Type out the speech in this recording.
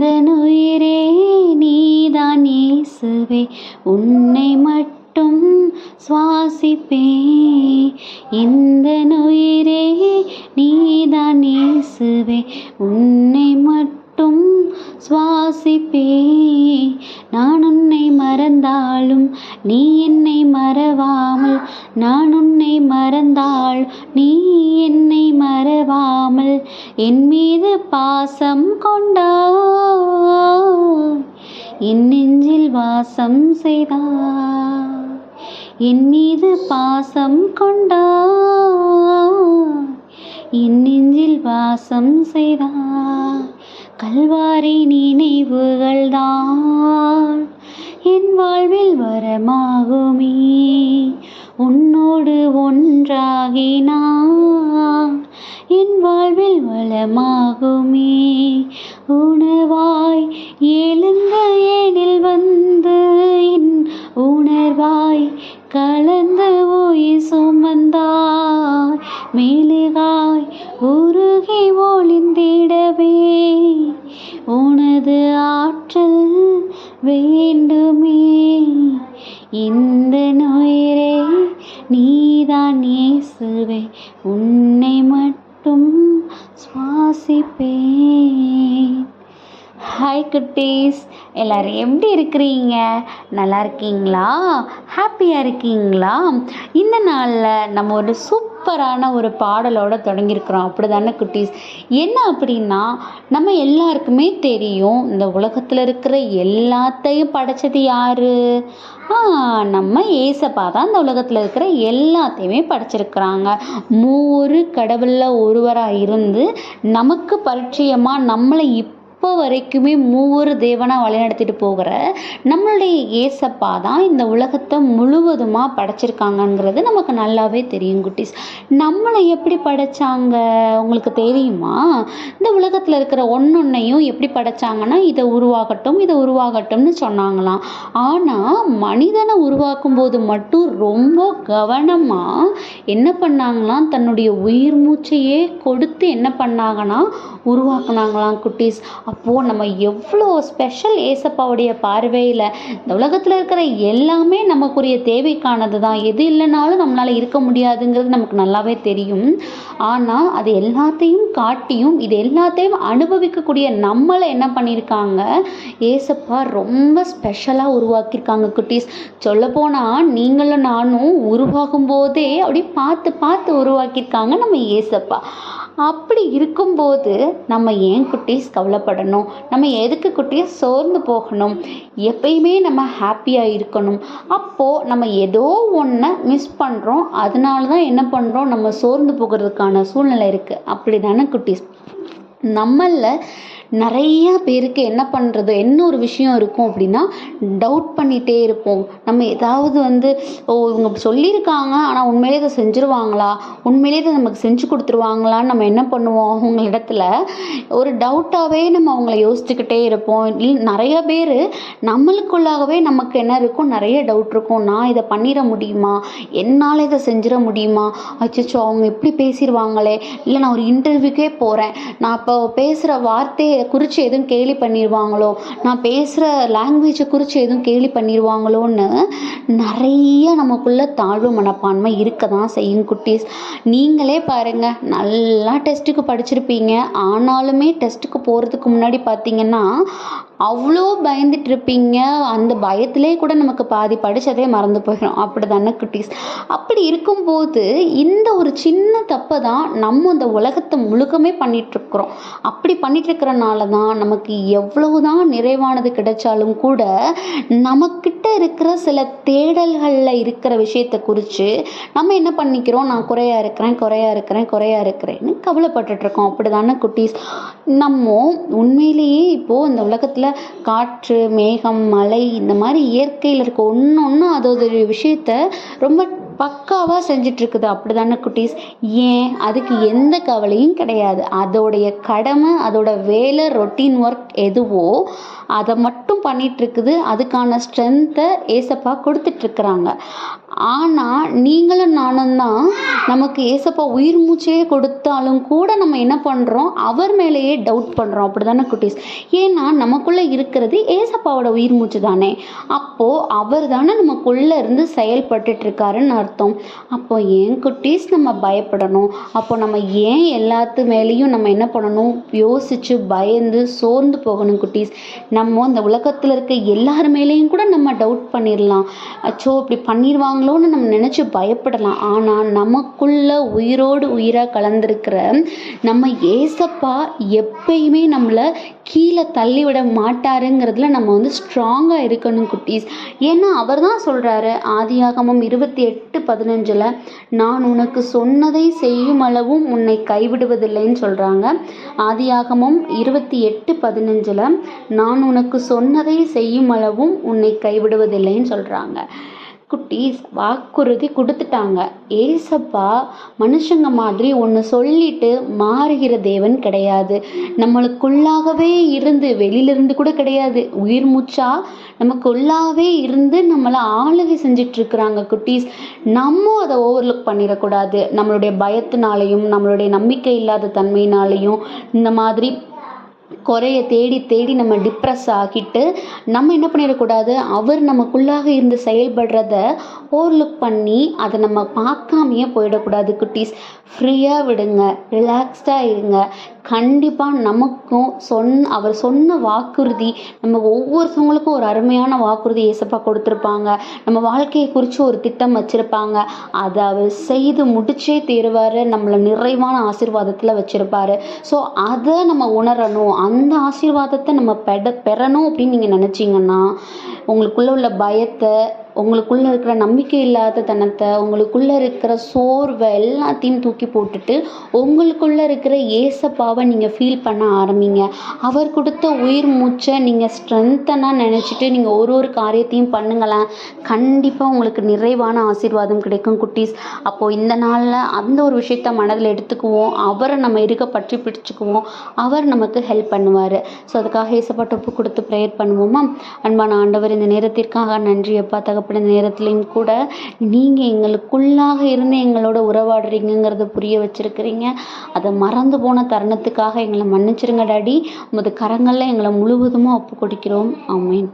எந்த நீதான் இயேசுவே. உன்னை மட்டும் சுவாசிப்பே இந்த உயிரே என் மீது பாசம் கொண்டாய். என் நெஞ்சில் வாசம் செய்தாய். என் மீது பாசம் கொண்டாய். என் நெஞ்சில் வாசம் செய்தாய். கல்வாரி நினைவுகள்தான். என் வாழ்வில் வரமாகுமே. உன்னோடு ஒன்றாகினான் வளமாகுமே உணவாய் எழுந்த ஏனில் வந்து என் உணர்வாய் கலந்து ஓய் சுமந்தாய் மேலுகாய் உருகி ஒளிந்திடவே. உனது ஆற்றல் வேண்டுமே. இந்த நுயிரே நீதான் இயேசுவே. உன்னை மட்டும் சுவாசிப்பேன் ஹாய் குட்டீஸ் எல்லோரும் எப்படி இருக்கிறீங்க? நல்லா இருக்கீங்களா? ஹாப்பியாக இருக்கீங்களா? இந்த நாளில் நம்ம ஒரு சூப்பரான ஒரு பாடலோடு தொடங்கியிருக்கிறோம். அப்படி தானே குட்டீஸ்? என்ன அப்படின்னா நம்ம எல்லாருக்குமே தெரியும் இந்த உலகத்தில் இருக்கிற எல்லாத்தையும் படைச்சது யார்? நம்ம ஏசப்பா தான் இந்த உலகத்தில் இருக்கிற எல்லாத்தையுமே படைச்சிருக்கிறாங்க. மூறு கடவுளில் ஒருவராக இருந்து நமக்கு பரிச்சயமாக நம்மளை இப் இப்போ வரைக்குமே மூவொரு தேவனாக வழிநடத்திட்டு போகிற நம்மளுடைய ஏசப்பா தான் இந்த உலகத்தை முழுவதுமாக படைச்சிருக்காங்கங்கிறது நமக்கு நல்லாவே தெரியும் குட்டீஸ். நம்மளை எப்படி படைச்சாங்க? உங்களுக்கு தெரியுமா? இந்த உலகத்தில் இருக்கிற ஒன்றொன்னையும் எப்படி படைச்சாங்கன்னா இதை உருவாகட்டும் இதை உருவாகட்டும்னு சொன்னாங்களாம். ஆனால் மனிதனை உருவாக்கும் போது மட்டும் ரொம்ப கவனமாக என்ன பண்ணாங்களாம்? தன்னுடைய உயிர் மூச்சையே கொடுத்து என்ன பண்ணாங்கன்னா உருவாக்குனாங்களாம் குட்டீஸ். அப்போது நம்ம எவ்வளோ ஸ்பெஷல் ஏசப்பாவுடைய பார்வையில் இந்த உலகத்தில் இருக்கிற எல்லாமே நமக்குரிய தேவைக்கானது தான் எது இல்லைனாலும் நம்மளால் இருக்க முடியாதுங்கிறது நமக்கு நல்லாவே தெரியும். ஆனால் அது எல்லாத்தையும் காட்டியும் இது எல்லாத்தையும் அனுபவிக்கக்கூடிய நம்மளை என்ன பண்ணியிருக்காங்க? ஏசப்பா ரொம்ப ஸ்பெஷலாக உருவாக்கியிருக்காங்க குட்டீஸ். சொல்லப்போனால் நீங்களும் நானும் உருவாகும் போதே அப்படி பார்த்து பார்த்து உருவாக்கியிருக்காங்க நம்ம ஏசப்பா. அப்படி இருக்கும்போது நம்ம ஏன் குட்டீஸ் கவலைப்படணும்? நம்ம எதுக்கு குட்டீஸ் சோர்ந்து போகணும்? எப்பயுமே நம்ம ஹாப்பியாக இருக்கணும். அப்போது நம்ம ஏதோ ஒன்றை மிஸ் பண்ணுறோம் அதனால தான் என்ன பண்ணுறோம் நம்ம சோர்ந்து போகிறதுக்கான சூழ்நிலை இருக்குது அப்படி தானே குட்டீஸ்? நம்மளில் நிறையா பேருக்கு என்ன பண்ணுறது என்ன ஒரு விஷயம் இருக்கும் அப்படின்னா டவுட் பண்ணிகிட்டே இருப்போம். நம்ம ஏதாவது வந்து ஓ இவங்க சொல்லியிருக்காங்க ஆனால் உண்மையிலே இதை செஞ்சுருவாங்களா? உண்மையிலே இதை நமக்கு செஞ்சு கொடுத்துருவாங்களான்னு நம்ம என்ன பண்ணுவோம் அவங்க இடத்துல? ஒரு டவுட்டாகவே நம்ம அவங்கள யோசிச்சுக்கிட்டே இருப்போம். நிறைய பேர் நம்மளுக்குள்ளாகவே நமக்கு என்ன இருக்கும்? நிறைய டவுட் இருக்கும். நான் இதை பண்ணிட முடியுமா? என்னால் இதை செஞ்சிட முடியுமா? அச்சோ அவங்க இப்படி பேசிடுவாங்களே இல்லை நான் ஒரு இன்டர்வியூக்கே போகிறேன் நான் இப்போ பேசுகிற வார்த்தையை குறித்து எதுவும் கேலி பண்ணிடுவாங்களோ நான் பேசுகிற லாங்குவேஜை குறித்து எதுவும் கேலி பண்ணிடுவாங்களோன்னு நிறைய நமக்குள்ளே தாழ்வு மனப்பான்மை இருக்க தான் செய்யும் குட்டீஸ். நீங்களே பாருங்கள் நல்லா டெஸ்ட்டுக்கு படிச்சிருப்பீங்க. ஆனாலுமே டெஸ்ட்டுக்கு போகிறதுக்கு முன்னாடி பார்த்தீங்கன்னா அவ்வளோ பயந்துட்டு இருப்பீங்க அந்த பயத்திலே கூட நமக்கு பாதி படித்ததே மறந்து போயிடும் அப்படி தானே குட்டீஸ்? அப்படி இருக்கும்போது இந்த ஒரு சின்ன தப்பை தான் நம்ம இந்த உலகத்தை முழுக்கமே பண்ணிகிட்ருக்குறோம் அப்படி பண்ணிகிட்ருக்கிறனால தான் நமக்கு எவ்வளவு தான் நிறைவானது கிடைச்சாலும் கூட நமக்கிட்ட இருக்கிற சில தேடல்களில் இருக்கிற விஷயத்தை குறித்து நம்ம என்ன பண்ணிக்கிறோம்? நான் குறையாக இருக்கிறேன் குறையாக இருக்கிறேன் குறையாக இருக்கிறேன்னு கவலைப்பட்டுட்ருக்கோம் அப்படி தானே குட்டீஸ்? நம்ம உண்மையிலேயே இப்போது இந்த உலகத்தில் காற்று மேகம் மலை இந்த மாதிரி இயற்கையில் இருக்க ஒன்று ஒன்றும் அதோடைய விஷயத்த ரொம்ப பக்காவாக செஞ்சிட்ருக்குது. அப்படி தானே குட்டீஸ்? ஏன்? அதுக்கு எந்த கவலையும் கிடையாது. அதோடைய கடமை அதோட வேலை ரொட்டீன் ஒர்க் எதுவோ அதை மட்டும் பண்ணிகிட்ருக்குது அதுக்கான ஸ்ட்ரென்த்தை ஏசப்பா கொடுத்துட்ருக்குறாங்க. ஆனால் நீங்களும் நானும் தான் நமக்கு ஏசப்பா உயிர் மூச்சே கொடுத்தாலும் கூட நம்ம என்ன பண்ணுறோம் அவர் மேலேயே டவுட் பண்ணுறோம் அப்படி தானே குட்டீஸ்? ஏன்னா நமக்குள்ளே இருக்கிறது ஏசப்பாவோட உயிர் மூச்சு தானே. அப்போது அவர் தானே நமக்குள்ளே இருந்து செயல்பட்டுட்ருக்காருன்னு அர்த்தம். அப்போ ஏன் குட்டீஸ் நம்ம பயப்படணும்? அப்போ நம்ம ஏன் எல்லாத்து மேலேயும் நம்ம என்ன பண்ணணும்? யோசித்து பயந்து சோர்ந்து போகணும் குட்டீஸ். நம்ம இந்த உலகத்தில் இருக்க எல்லார் மேலேயும் கூட நம்ம டவுட் பண்ணிடலாம் அச்சோ இப்படி பண்ணிடுவாங்களோன்னு நம்ம நினச்சி பயப்படலாம். ஆனால் நமக்குள்ள உயிரோடு உயிராக கலந்துருக்கிற நம்ம ஏசப்பா எப்பயுமே நம்மளை கீழே தள்ளிவிட மாட்டாருங்கிறதுல நம்ம வந்து ஸ்ட்ராங்காக இருக்கணும் குட்டீஸ். ஏன்னா அவர் தான் சொல்கிறாரு ஆதியாகமம் இருபத்தி எட்டு பதினஞ்சில் நான் உனக்கு சொன்னதை செய்யும் அளவும் உன்னை கைவிடுவதில்லைன்னு சொல்கிறாங்க ஆதியாகமம் இருபத்தி எட்டு பதினஞ்சில் நான் உனக்கு சொன்னதை செய்யும் அளவும் உன்னை கைவிடுவதில்லைன்னு சொல்கிறாங்க குட்டீஸ் வாக்குறுதி கொடுத்துட்டாங்க. ஏசப்பா மனுஷங்க மாதிரி ஒன்று சொல்லிட்டு மாறுகிற தேவன் கிடையாது. நம்மளுக்குள்ளாகவே இருந்து வெளியிலிருந்து கூட கிடையாது. உயிர் மூச்சா நமக்குள்ளாகவே இருந்து நம்மளை ஆளுகை செஞ்சிட்ருக்குறாங்க குட்டீஸ். நம்ம அதை ஓவர்லுக் பண்ணிடக்கூடாது. நம்மளுடைய பயத்தினாலையும் நம்மளுடைய நம்பிக்கை இல்லாத தன்மையினாலையும் இந்த மாதிரி குறைய தேடி தேடி நம்ம டிப்ரெஸ் ஆகிட்டு நம்ம என்ன பண்ணிடக்கூடாது? அவர் நமக்குள்ளாக இருந்து செயல்படுறத ஓவர்லுக் பண்ணி அதை நம்ம பார்க்காமையே போயிடக்கூடாது குட்டீஸ். ஃப்ரீயாக விடுங்க ரிலாக்ஸ்டாக இருங்க. கண்டிப்பாக நமக்கும் சொன் அவர் சொன்ன வாக்குறுதி நம்ம ஒவ்வொருத்தவங்களுக்கும் ஒரு அருமையான வாக்குறுதி ஏசப்பா கொடுத்துருப்பாங்க. நம்ம வாழ்க்கையை குறித்து ஒரு திட்டம் வச்சுருப்பாங்க. அதை அவர் செய்து முடிச்சே தீருவார். நம்மளை நிறைவான ஆசீர்வாதத்தில் வச்சுருப்பாரு. ஸோ அதை நம்ம உணரணும். அந்த ஆசீர்வாதத்தை நம்ம பெட பெறணும் அப்படின்னு நீங்கள் நினச்சிங்கன்னா உங்களுக்குள்ளே உள்ள பயத்தை உங்களுக்குள்ளே இருக்கிற நம்பிக்கை இல்லாத தனத்தை உங்களுக்குள்ளே இருக்கிற சோர்வை எல்லாத்தையும் தூக்கி போட்டுட்டு உங்களுக்குள்ளே இருக்கிற ஏசப்பாவை நீங்கள் ஃபீல் பண்ண ஆரம்பிங்க. அவர் கொடுத்த உயிர் மூச்சை நீங்கள் ஸ்ட்ரென்த்தனாக நினச்சிட்டு நீங்கள் ஒரு ஒரு காரியத்தையும் பண்ணுங்களேன். கண்டிப்பாக உங்களுக்கு நிறைவான ஆசீர்வாதம் கிடைக்கும் குட்டீஸ். அப்போது இந்த நாளில் அந்த ஒரு விஷயத்த மனதில் எடுத்துக்குவோம். அவரை நம்ம இருக்க பற்றி பிடிச்சிக்குவோம். அவர் நமக்கு ஹெல்ப் பண்ணுவார். ஸோ அதுக்காக ஏசப்பா ஒப்பு கொடுத்து ப்ரேயர் பண்ணுவோமா? அன்பான ஆண்டவர் இந்த நேரத்திற்காக நன்றி எப்பா தகப்பன இந்த நேரத்துலையும் கூட நீங்கள் எங்களுக்குள்ளாக இருந்து எங்களோட உறவாடுறீங்கிறத புரிய வச்சுருக்கிறீங்க. அதை மறந்து போன தருணத்துக்காக எங்களை மன்னிச்சிருங்க டாடி. உமது கரங்களில் எங்களை முழுவதுமாக ஒப்பு கொடுக்கிறோம் ஆமேன்.